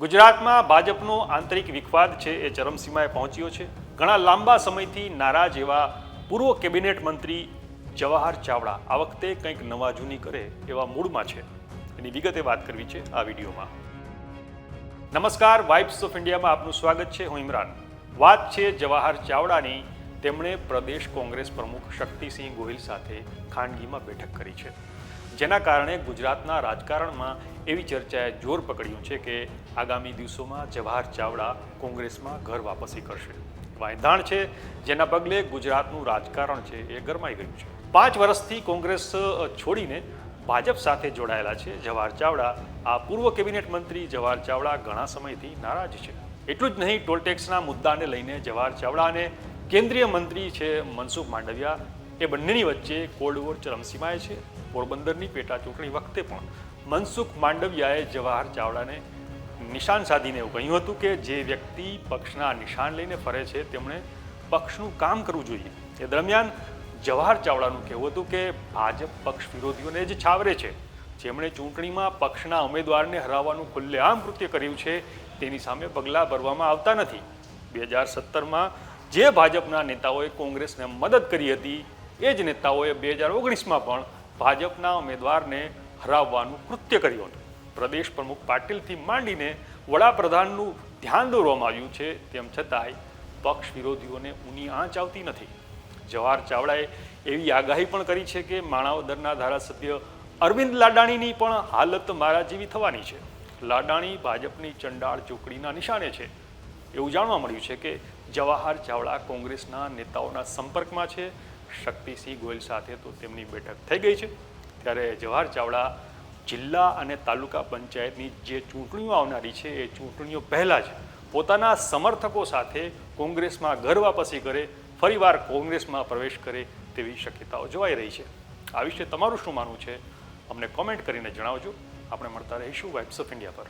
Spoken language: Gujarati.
ગુજરાતમાં ભાજપનો આંતરિક વિખવાદ છે એ ચરમસીમાએ પહોંચ્યો છે. ઘણા લાંબા સમયથી નારાજ એવા પૂર્વ કેબિનેટ મંત્રી જવાહર ચાવડા આ વખતે કંઈક નવા જૂની કરે એવા મૂડમાં છે. એની વિગતે વાત કરવી છે આ વિડીયોમાં. નમસ્કાર, વાઇબ્સ ઓફ ઇન્ડિયામાં આપનું સ્વાગત છે. હું ઇમરાન. વાત છે જવાહર ચાવડાની. તેમણે પ્રદેશ કોંગ્રેસ પ્રમુખ શક્તિસિંહ ગોહિલ સાથે ખાનગીમાં બેઠક કરી છે. જેના કારણે ગુજરાતના રાજકારણમાં એવી ચર્ચાએ જોર પકડ્યું છે કે આગામી દિવસોમાં જવાહર ચાવડા કોંગ્રેસમાં ઘર વાપસી કરશે. વાંધાણ છે, જેના પગલે ગુજરાતનું રાજકારણ છે એ ગરમાઈ ગયું છે. પાંચ વર્ષથી કોંગ્રેસ છોડીને ભાજપ સાથે જોડાયેલા છે. જવાહર ચાવડા, આ પૂર્વ કેબિનેટ મંત્રી જવાહર ચાવડા ઘણા સમયથી નારાજ છે. એટલું જ નહીં ટોલટેક્સના મુદ્દાને લઈને જવાહર ચાવડા અને કેન્દ્રીય મંત્રી છે મનસુખ માંડવિયા એ બંનેની વચ્ચે કોલ્ડ વોર ચરમસીમાએ છે. પોરબંદરની પેટા ચૂંટણી વખતે પણ મનસુખ માંડવિયાએ જવાહર ચાવડાને નિશાન સાધીને એવું કહ્યું હતું કે જે વ્યક્તિ પક્ષના નિશાન લઈને ફરે છે, તેમણે પક્ષનું કામ કરવું જોઈએ. એ દરમિયાન જવાહર ચાવડાનું કહેવું હતું કે ભાજપ પક્ષ વિરોધીઓને જ છાવરે છે. જેમણે ચૂંટણીમાં પક્ષના ઉમેદવારને હરાવવાનું ખુલ્લેઆમ કૃત્ય કર્યું છે, તેની સામે પગલાં ભરવામાં આવતા નથી. બે હજાર સત્તરમાં જે ભાજપના નેતાઓએ કોંગ્રેસને મદદ કરી હતી એ જ નેતાઓએ બે હજાર ઓગણીસમાં પણ ભાજપના ઉમેદવારને હરાવવાનું કૃત્ય કર્યું હતું. પ્રદેશ પ્રમુખ પાટીલથી માંડીને વડાપ્રધાનનું ધ્યાન દોરવામાં આવ્યું છે, તેમ છતાંય પક્ષ વિરોધીઓને ઊની આંચ આવતી નથી. જવાહર ચાવડાએ એવી આગાહી પણ કરી છે કે માણાવદરના ધારાસભ્ય અરવિંદ લાડાણીની પણ હાલત મારા જેવી થવાની છે. લાડાણી ભાજપની ચંડાળ ચોકડીના નિશાને છે. એવું જાણવા મળ્યું છે કે જવાહર ચાવડા કોંગ્રેસના નેતાઓના સંપર્કમાં છે. શક્તિસિંહ ગોયલ સાથે તો તેમની બેઠક થઈ ગઈ છે. ત્યારે જવાહર ચાવડા જિલ્લા અને તાલુકા પંચાયતની જે ચૂંટણીઓ આવનારી છે, એ ચૂંટણીઓ પહેલાં જ પોતાના સમર્થકો સાથે કોંગ્રેસમાં ઘર વાપસી કરે, ફરીવાર કોંગ્રેસમાં પ્રવેશ કરે તેવી શક્યતાઓ જોવાઈ રહી છે. આ વિશે તમારું શું માનવું છે? અમને કોમેન્ટ કરીને જણાવજો. આપણે મળતા રહીશું વાઇબ્સ ઓફ ઇન્ડિયા પર.